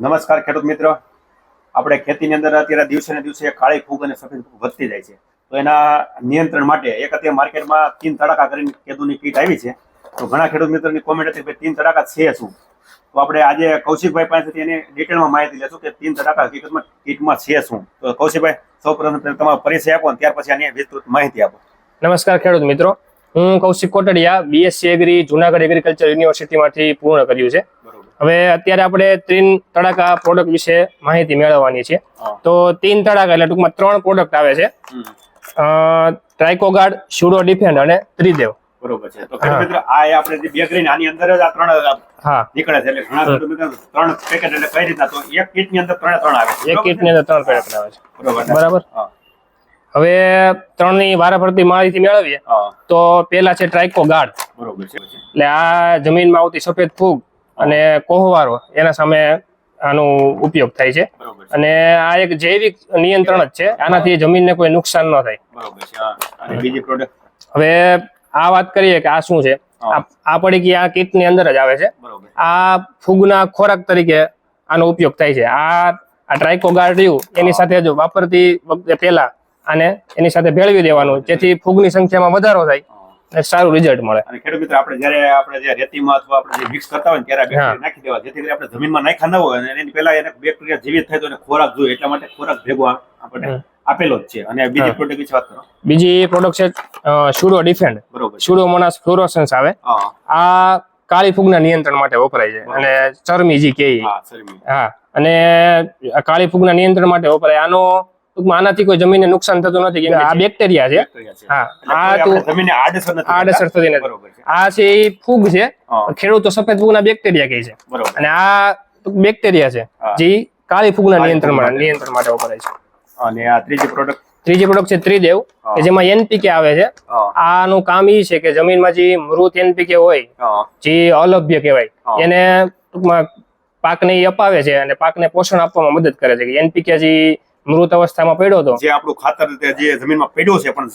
નમસ્કાર ખેડૂત મિત્ર. આપણે ખેતીની અંદર અત્યારે દિવસે ને દિવસે કાળી ફૂગ અને સફેદ ફૂગ વધતી જાય છે. તો એના નિયંત્રણ માટે એક અત્યારે માર્કેટમાં તીન તડાકા કરીને કેદુની કીટ આવી છે. તો ઘણા ખેડૂત મિત્રોની કોમેન્ટ હતી કે તીન તડાકા છે શું? તો આપણે આજે કૌશિકભાઈ પાસેથી એની ડિટેલમાં માહિતી લેશું કે તીન તડાકા હકીકતમાં કીટમાં છે શું? તો કૌશિકભાઈ સૌ પ્રથમ તમારો પરિચય આપો અને ત્યાર પછી આની વિસ્તૃત માહિતી આપો. નમસ્કાર ખેડૂત મિત્રો. હું Kaushik Kotadiya BSc agri Junagadh agriculture યુનિવર્સિટીમાંથી પૂર્ણ કર્યું છે. હવે અત્યારે આપણે ત્રણ તડાકા પ્રોડક્ટ વિશે માહિતી મેળવવાની છે. તો ત્રીન તડાકા એટલે ટૂંકમાં ત્રણ પ્રોડક્ટ આવે છે. ટ્રાઇકોગાર્ડ શુડો ડિફેન્ડ અને ત્રિદેવ બરોબર છે. તો મિત્રો આ આપણે જે બેગ રહીને આની અંદર જ આ ત્રણ હા. નીકળે છે. એટલે ઘણા ત્રણ પેકેટ એટલે કઈ રીતના? તો એક કીટની અંદર ત્રણે ત્રણ આવે છે. એક બરોબર કીટની અંદર ત્રણ પેકેટ આવે છે. છે? બરોબર? બરાબર હા. હવે ત્રણની વારાફરતી માહિતી મેળવીએ. તો પેલા છે ટ્રાઇકોગાર્ડ બરોબર છે. એટલે આ જમીનમાં આવતી સફેદ ફૂગ અને કોહવારો એના સામે આનો ઉપયોગ થાય છે. અને આ એક જૈવિક નિયંત્રણ જ છે. આનાથી જમીનને કોઈ નુકસાન ન થાય. અને હવે આ વાત કરીએ કે આ શું છે. આ પડી પડીકી આ કીટની અંદર જ આવે છે. આ ફૂગના ખોરાક તરીકે આનો ઉપયોગ થાય છે. આ આ ટ્રાઇકોગાર્ડિયું એની સાથે જો વાપરતી વખતે પહેલા આને એની સાથે ભેળવી દેવાનું જેથી ફૂગની સંખ્યામાં વધારો થાય. અને સારું રિઝલ્ટ મળે. અને ખેડૂત મિત્ર આપણે જ્યારે આપણે જે રેતીમાં અથવા આપણે જે મિક્સ કરતા હોય ત્યારે બેક્ટેરિયા નાખી દેવા. જેથી કરી આપણે જમીનમાં નાખ્યા ન હોય અને એની પહેલા એને બેક્ટેરિયા જીવિત થાય તો એને ખોરાક જોઈએ. એટલા માટે ખોરાક ભેગો આપણે આપેલો જ છે. અને બીજી પ્રોડક્ટ વિશે વાત કરો. બીજી પ્રોડક્ટ છે સુડો ડિફેન્ડ બરોબર. છે શુડોમોનાસ ફ્લોરોસન્સ આવે. આ કાળી ફૂગના નિયંત્રણ માટે વપરાય છે. અને ચરમી જી કે હા અને કાળી ફૂગના નિયંત્રણ માટે વપરાય. આનો ટૂંકમાં આનાથી કોઈ જમીનને નુકસાન થતું નથી કેમ કે આ બેક્ટેરિયા છે. હા આ તો જમીનને આડઅસર થતી નથી. આ છે ફૂગ છે. ખેડૂતો સફેદ ફૂગના બેક્ટેરિયા કહે છે. બરોબર. અને આ બેક્ટેરિયા છે જે કાળી ફૂગના નિયંત્રણ. નિયંત્રણ માટે વપરાય છે. અને આ ત્રીજી પ્રોડક્ટ ત્રીજી પ્રોડક્ટ છે ત્રિદેવ કે જેમાં એનપીકે આવે છે. આનું કામ એ છે કે જમીનમાં જે મૃત એનપીકે હોય જે અલભ્ય કહેવાય એને ટૂંકમાં પાકને એ અપાવે છે અને પાકને પોષણ આપવામાં મદદ કરે છે. કે એનપીકે જે મૃત અવસ્થામાં પડ્યો હતો. જે આપણું ખાતર જે જમીનમાં પડ્યો છે પણ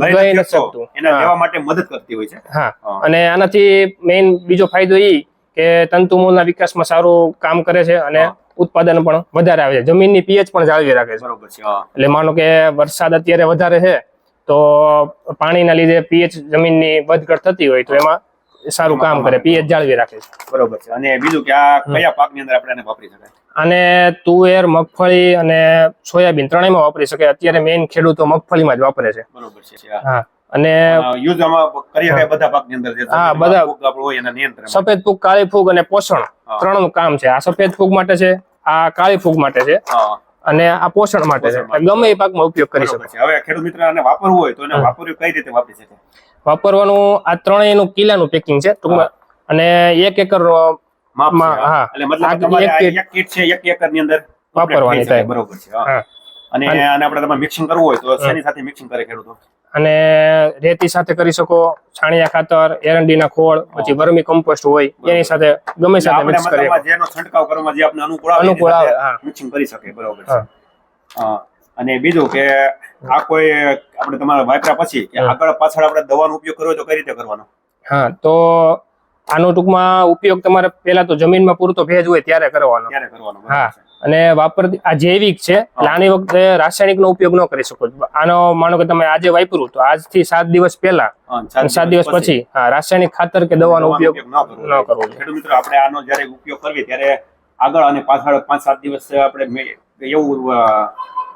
લઈ નથી શકતું. એના લેવા માટે મદદ કરતી હોય છે. હા. અને આનાથી મેઇન બીજો ફાયદો એ કે તંતુમૂળના વિકાસમાં સારું કામ કરે છે અને ઉત્પાદન પણ વધારે આવે છે. જમીનની પીએચ પણ જાળવી રાખે છે. બરોબર છે એટલે માનો કે વરસાદ અત્યારે વધારે છે તો પાણીના લીધે પીએચ જમીનની વધઘટ થતી હોય તો એમાં સારું કામ કરે પીએચ જાળવી રાખે છે. બરોબર છે. અને બીજું કે આ કયા પાકની અંદર આપણે એને વાપરી શકાય? અને તુવેર મગફળી અને સોયાબીન ત્રણેયમાં વાપરી શકે. અત્યારે મેઇન ખેડૂતો મગફળીમાં જ વાપરે છે. બરોબર છે હા. અને યુઝ આમાં કરી શકાય બધા પાકની અંદર હા, બધા. હોય એના નિયંત્રણ સફેદ ફૂગ કાળી ફૂગ અને પોષણ ત્રણનું કામ છે. આ સફેદ ફૂગ માટે છે આ કાળી ફૂગ માટે છે અને આ પોષણ માટે છે. ગમે એ પાકમાં ઉપયોગ કરી શકો. છે. હવે ખેડૂત મિત્ર આને વાપરવું હોય તો એને હા. વાપરવું કઈ રીતે વાપરી શકે? વાપરવાનું આ ત્રણેયનું કિલ્લાનું પેકિંગ છે. ટૂંકમાં અને એક એકર માપ હા. એટલે મતલબ તમારે એક કીટ- છે એક એકરની અંદર વાપરવાની થાય. બરોબર છે હા. અને આને આપણે તમારે મિક્સિંગ કરવું હોય તો શેની સાથે મિક્સિંગ કરે ખેડૂતો? અને રેતી સાથે કરી શકો છાણિયા ખાતર એરંડીના ખોળ પછી વર્મી કમ્પોસ્ટ હોય એની સાથે ગમે સાથે મિક્સ કરી જેનો છંટકાવ કરવામાં જે આપણે અનુકૂળ આવે અનુકૂળ આવે, મિક્સિંગ કરી શકે બરોબર છે. હા. અને બીજું કે આ કોઈ આપણે તમારા વાપરા પછી આગળ પાછળ આપણે દવાનો ઉપયોગ કરવો તો કઈ રીતે કરવાનો? હા તો આનો ટૂંકમાં ઉપયોગ તમારે પહેલા તો જમીનમાં પૂરતો ભેજ હોય ત્યારે કરવાનો. હા. અને વાપર આ જૈવિક છે આની વખતે રાસાયણિક નો ઉપયોગ ન કરી શકો. આનો માનો કે તમે આજે વાપર્યું તો આજથી સાત દિવસ પહેલા સાત દિવસ પછી. હા રાસાયણિક ખાતર કે દવાનો ઉપયોગ ન કરવો મિત્રો આપણે આનો જ્યારે ઉપયોગ કરીએ ત્યારે આગળ અને પાછળ પાંચ સાત દિવસ આપણે એવું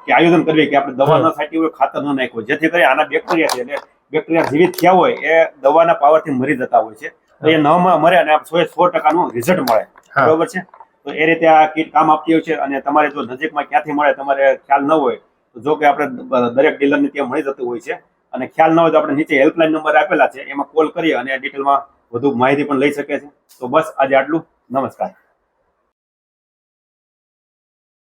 કે આયોજન કરીએ કે આપણે દવા ન છાંટી હોય ખાતર ન નાખ્યું જેથી કરી આના બેક્ટેરિયા છે એટલે બેક્ટેરિયા જીવિત થયા હોય એ દવાના પાવરથી મરી જતા હોય છે. તો એ ન મરે અને સો સો ટકાનું રિઝલ્ટ મળે. બરોબર છે? તો એ રીતે આ કીટ કામ આપતી હોય છે અને તમારે જો નજીકમાં ક્યાંથી મળે તમારે ખ્યાલ ન હોય તો જો કે આપણે દરેક ડીલરને ત્યાં મળી જતું હોય છે. અને ખ્યાલ ન હોય તો આપણે નીચે હેલ્પલાઇન નંબર આપેલા છે એમાં કોલ કરી અને ડિટેલમાં વધુ માહિતી પણ લઈ શકે છે તો બસ આજે આટલું. નમસ્કાર.